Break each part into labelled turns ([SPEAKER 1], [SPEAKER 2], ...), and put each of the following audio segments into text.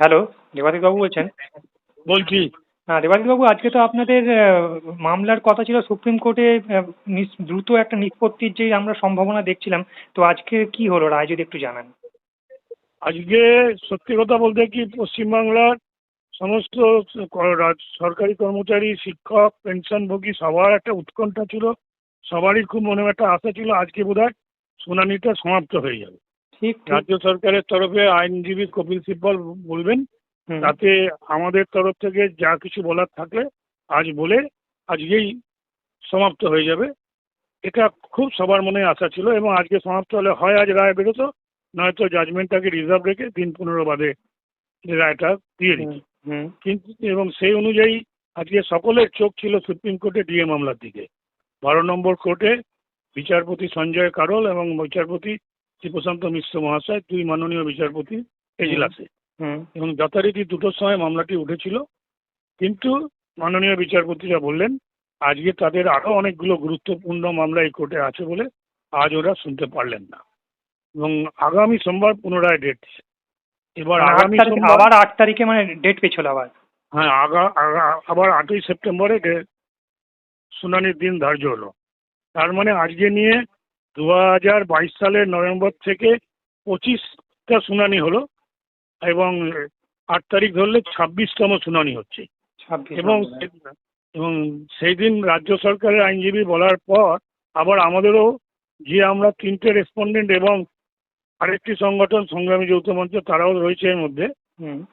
[SPEAKER 1] Hello দেবাদিতবাবু বলছেন?
[SPEAKER 2] বলছি।
[SPEAKER 1] হ্যাঁ দেবাদিতবাবু আজকে তো আপনাদের মামলার কথা ছিল সুপ্রিম কোর্টে নিস- দ্রুত একটা নিষ্পত্তির যে আমরা সম্ভাবনা দেখছিলাম তো আজকে কি হলো রায় যদি একটু জানান।
[SPEAKER 2] আজকে সত্যি কথা বলতে কি পশ্চিমবাংলার সমস্ত সরকারি কর্মচারী শিক্ষক পেনশনভোগী সবার একটা উৎকণ্ঠা ছিল। সবারই খুব মনে একটা আশা ছিল আজকে বোধহয় শুনানিটা সমাপ্ত হয়ে যাবে।
[SPEAKER 1] ঠিক
[SPEAKER 2] রাজ্য সরকারের তরফে আইনজীবী কপিল সিব্বল বলবেন তাতে আমাদের তরফ থেকে যা কিছু বলার থাকলে আজ বলে আজকেই সমাপ্ত হয়ে যাবে। এটা খুব সবার মনে আশা ছিল এবং আজকে সমাপ্ত হলে হয় আজ রায় বেরোতো নয়তো জাজমেন্টটাকে রিজার্ভ রেখে দিন পনেরো বাদে রায়টা দিয়ে দিত কিন্তু এবং সেই অনুযায়ী আজকে সকলের চোখ ছিল সুপ্রিম কোর্টে ডিএ মামলার দিকে। বারো নম্বর কোর্টে বিচারপতি সঞ্জয় কারল এবং বিচারপতি শ্রীপ্রশান্ত মিশ্র মহাশয় দুই মাননীয় বিচারপতি এজলাসে। এবং যথারীতি দুটোর সময় মামলাটি উঠেছিল। কিন্তু মাননীয় বিচারপতিরা বললেন আজকে তাদের আরও অনেকগুলো গুরুত্বপূর্ণ মামলা এই কোর্টে আছে বলে আজ ওরা শুনতে পারলেন না। এবং আগামী সোমবার পুনরায় ডেট এবার
[SPEAKER 1] মানে
[SPEAKER 2] আগামী
[SPEAKER 1] আবার আট তারিখে মানে ডেট পেছল আবার।
[SPEAKER 2] হ্যাঁ আগা আবার আটই সেপ্টেম্বরে শুনানির দিন ধার্য হলো। তার মানে আজকে নিয়ে দু হাজার বাইশ সালের নভেম্বর থেকে পঁচিশটা শুনানি হলো এবং আট তারিখ ধরলে ছাব্বিশতম শুনানি হচ্ছে। এবং এবং সেই দিন রাজ্য সরকারের আইনজীবী বলার পর আবার আমাদেরও যে আমরা তিনটে রেসপন্ডেন্ট এবং আরেকটি সংগঠন সংগ্রামী যৌথ মঞ্চ তারাও রয়েছে এর মধ্যে।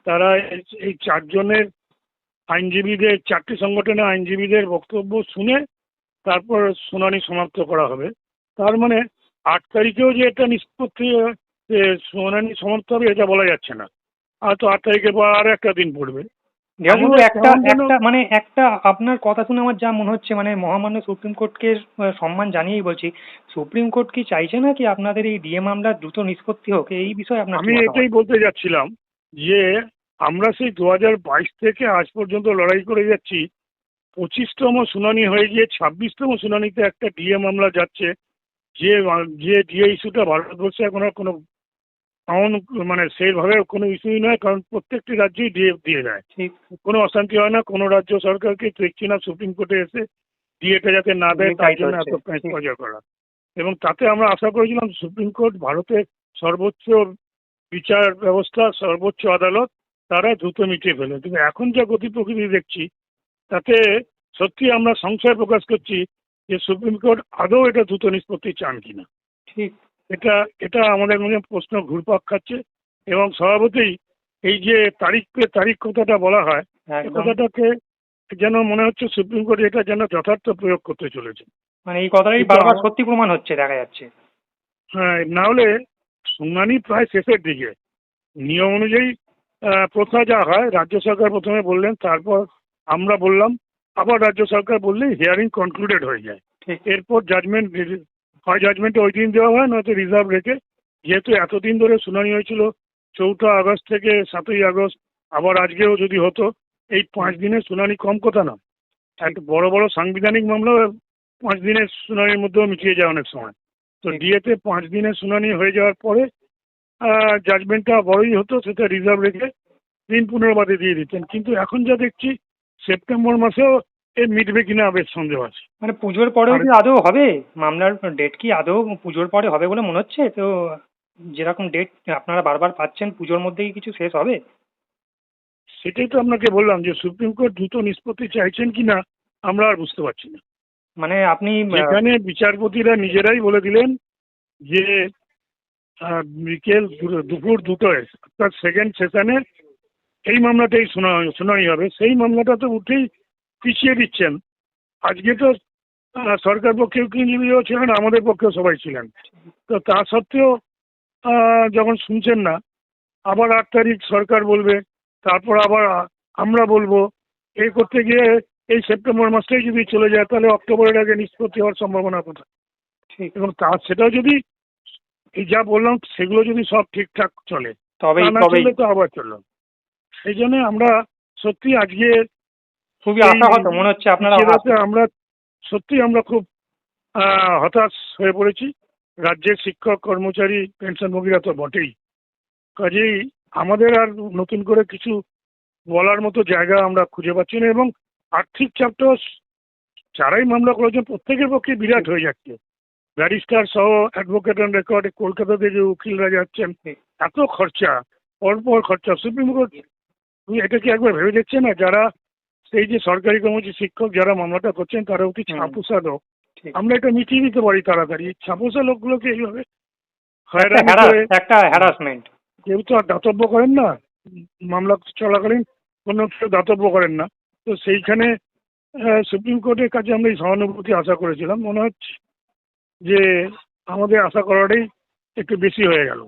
[SPEAKER 2] তারা এই- এই চারজনের আইনজীবীদের চারটি সংগঠনের আইনজীবীদের বক্তব্য শুনে তারপর শুনানি সমাপ্ত করা হবে। তার মানে আট তারিখেও যে একটা নিষ্পত্তি শুনানি সমাপ্ত হবে এটা বলা যাচ্ছে না। আর তো আট তারিখের পর আর একটা দিন পড়বে।
[SPEAKER 1] একটা একটা মানে একটা আপনার কথা শুনে আমার যা মনে হচ্ছে মানে মহামান্য সুপ্রিম কোর্টকে সম্মান জানিয়েই বলছি। সুপ্রিম কোর্ট কি চাইছে না কি আপনাদের এই ডিএ মামলার দ্রুত নিষ্পত্তি হোক? এই বিষয়ে আপনার
[SPEAKER 2] আমি এটাই বলতে যাচ্ছিলাম যে আমরা সেই দু বাইশ থেকে আজ পর্যন্ত লড়াই করে যাচ্ছি। পঁচিশতম শুনানি হয়ে গিয়ে ছাব্বিশতম শুনানিতে একটা ডিএ মামলা যাচ্ছে। যে যে ডিএ ইস্যুটা ভারতবর্ষে এখন আর কোনো এমন মানে সেইভাবে কোনো ইস্যুই নয় কারণ প্রত্যেকটি রাজ্যই ডিএ দিয়ে দেয়। কোনো অশান্তি হয় না কোনো রাজ্য সরকারকে দেখছি না সুপ্রিম কোর্টে এসে ডিএটা যাতে না দেয়
[SPEAKER 1] তাই
[SPEAKER 2] জন্য এত
[SPEAKER 1] ঠিক।
[SPEAKER 2] করা। এবং তাতে আমরা আশা করেছিলাম সুপ্রিম কোর্ট ভারতের সর্বোচ্চ বিচার ব্যবস্থা সর্বোচ্চ আদালত তারা দ্রুত মিটিয়ে ফেলে কিন্তু এখন যা গতি প্রকৃতি দেখছি তাতে সত্যি আমরা সংশয় প্রকাশ করছি যে সুপ্রিম কোর্ট আদৌ এটা দ্রুত নিষ্পত্তি চান কিনা।
[SPEAKER 1] ঠিক।
[SPEAKER 2] এটা এটা আমাদের মনে প্রশ্ন ঘুরপাক খাচ্ছে এবং স্বভাবতই এই যে তারিখ পে তারিখ কথাটা বলা হয় কথাটাকে যেন মনে হচ্ছে সুপ্রিম কোর্ট এটা যেন যথার্থ প্রয়োগ করতে চলেছে।
[SPEAKER 1] মানে এই কথাটাই বারবার সত্যি প্রমাণ হচ্ছে দেখা যাচ্ছে।
[SPEAKER 2] হ্যাঁ না হলে শুনানি প্রায় শেষের দিকে। নিয়ম অনুযায়ী প্রথা যা হয় রাজ্য সরকার প্রথমে বললেন তারপর আমরা বললাম আবার রাজ্য সরকার বললে হিয়ারিং কনক্লুডেড হয়ে যায়।
[SPEAKER 1] ঠিক।
[SPEAKER 2] এরপর জাজমেন্ট হয় জাজমেন্ট ওই দিন দেওয়া হয় নয়তো রিজার্ভ রেখে। যেহেতু এতদিন ধরে শুনানি হয়েছিল চৌঠা আগস্ট থেকে সাতই আগস্ট আবার আজকেও যদি হতো এই পাঁচ দিনের শুনানি কম কথা না। একটা বড় বড় সাংবিধানিক মামলা পাঁচ দিনের শুনানির মধ্যেও মিটিয়ে যায় অনেক সময়। তো। ডিএতে পাঁচ দিনের শুনানি হয়ে যাওয়ার পরে জাজমেন্টটা বড়ই হতো সেটা রিজার্ভ রেখে দিন পনেরো বাদে দিয়ে দিতেন। কিন্তু এখন যা দেখছি সেপ্টেম্বর মাসেও এ মিটবে কিনা বেশ সন্দেহ আছে।
[SPEAKER 1] মানে পুজোর পরেও কি আদৌ হবে? মামলার ডেট কি আদৌ পুজোর পরে হবে বলে মনে হচ্ছে? তো যেরকম ডেট আপনারা বারবার পাচ্ছেন পুজোর মধ্যেই কিছু শেষ হবে?
[SPEAKER 2] সেটাই তো আপনাকে বললাম যে সুপ্রিম কোর্ট দ্রুত নিষ্পত্তি চাইছেন কিনা আমরা আর বুঝতে পারছি না।
[SPEAKER 1] মানে আপনি
[SPEAKER 2] যেখানে বিচারপতিরা নিজেরাই বলে দিলেন যে বিকেল দুপুর দুটোয় অর্থাৎ সেকেন্ড সেশনে এই মামলাটাই শোনা শুনানি হবে। সেই মামলাটা তো উঠেই পিছিয়ে দিচ্ছেন। আজকে তো সরকার পক্ষে উকিলজীবীও ছিলেন আমাদের পক্ষেও সবাই ছিলেন। তো তা সত্ত্বেও যখন শুনছেন না আবার আট তারিখ সরকার বলবে তারপর আবার আমরা বলব এই করতে গিয়ে এই সেপ্টেম্বর মাসটাই যদি চলে যায় তাহলে অক্টোবরের আগে নিষ্পত্তি হওয়ার সম্ভাবনা কোথায়?
[SPEAKER 1] ঠিক।
[SPEAKER 2] এবং তা সেটাও যদি এই যা বললাম সেগুলো যদি সব ঠিকঠাক চলে
[SPEAKER 1] তবে
[SPEAKER 2] তা না তো আবার চলল সেই জন্য আমরা সত্যি আজকে
[SPEAKER 1] খুবই আশাহত মনে হচ্ছে আপনারা
[SPEAKER 2] আমরা সত্যি আমরা খুব হতাশ হয়ে পড়েছি। রাজ্যের শিক্ষক কর্মচারী পেনশনভোগীরা তো বটেই। কাজেই আমাদের আর নতুন করে কিছু বলার মতো জায়গা আমরা খুঁজে পাচ্ছি না এবং আর্থিক চাপটাও যারাই মামলা করেছেন প্রত্যেকের পক্ষে বিরাট হয়ে যাচ্ছে। ব্যারিস্টার সহ অ্যাডভোকেট অ্যান্ড রেকর্ডে কলকাতা থেকে উকিলরা যাচ্ছেন। এত খরচা পরপর খরচা। সুপ্রিম কোর্ট তুমি এটা কি একবার ভেবে দেখছে না যারা সেই যে সরকারি কর্মচারী শিক্ষক যারা মামলাটা করছেন তারা অতি। ছাপুসা লোক? আমরা এটা মিটিয়ে দিতে পারি তাড়াতাড়ি। ছাপোসা লোকগুলোকে এইভাবে
[SPEAKER 1] একটা হ্যারাসমেন্ট
[SPEAKER 2] কেউ তো আর দাতব্য করেন না। মামলা চলাকালীন কোনো কেউ দাতব্য করেন না। তো সেইখানে সুপ্রিম কোর্টের কাছে আমরা এই সহানুভূতি আশা করেছিলাম। মনে হচ্ছে যে আমাদের আশা করাটাই একটু বেশি হয়ে গেল।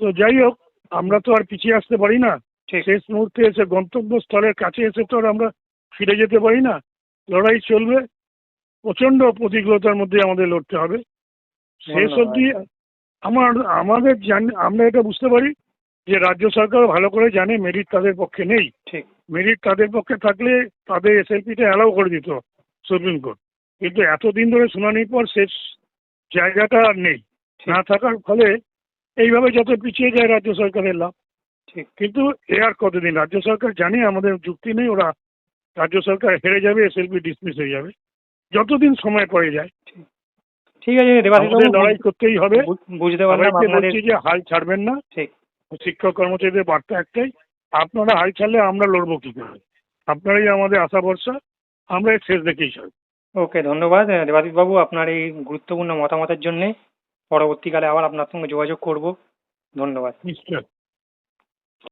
[SPEAKER 2] তো যাই হোক আমরা তো আর পিছিয়ে আসতে পারি না। শেষ মুহূর্তে এসে গন্তব্যস্থলের কাছে এসে তো আর আমরা ফিরে যেতে পারি না। লড়াই চলবে। প্রচণ্ড প্রতিকূলতার মধ্যে আমাদের লড়তে হবে। শেষ। অবধি আমার আমাদের জান আমরা এটা বুঝতে পারি যে রাজ্য সরকার ভালো করে জানে মেরিট তাদের পক্ষে নেই।
[SPEAKER 1] ঠিক।
[SPEAKER 2] মেরিট তাদের পক্ষে থাকলে তাদের এসএলপিটা অ্যালাউ করে দিত সুপ্রিম কোর্ট। কিন্তু এতদিন ধরে শুনানির পর শেষ জায়গাটা আর নেই। না থাকার ফলে এইভাবে যত পিছিয়ে যায় রাজ্য সরকারের লাভ।
[SPEAKER 1] ঠিক
[SPEAKER 2] কিন্তু এ আর কতদিন? রাজ্য সরকার জানে আমাদের যুক্তি নেই ওরা রাজ্য সরকার হেরে যাবে এসএলপি ডিসমিস হয়ে যাবে। যতদিন সময় পড়ে যায়।
[SPEAKER 1] ঠিক আছে
[SPEAKER 2] আমাদের লড়াই করতেই হবে।
[SPEAKER 1] বুঝতে
[SPEAKER 2] বলছি যে হাল ছাড়বেন না।
[SPEAKER 1] ঠিক।
[SPEAKER 2] শিক্ষক কর্মচারীদের বার্তা একটাই আপনারা হাল ছাড়লে আমরা লড়বো কি করে? আপনারাই আমাদের আশা ভরসা আমরা এর শেষ দেখেই ছাড়ব
[SPEAKER 1] ওকে ধন্যবাদ। দেবাশিস বাবু আপনার এই গুরুত্বপূর্ণ মতামতের জন্য পরবর্তীকালে আবার আপনার সঙ্গে যোগাযোগ করব। ধন্যবাদ।
[SPEAKER 2] নিশ্চয়।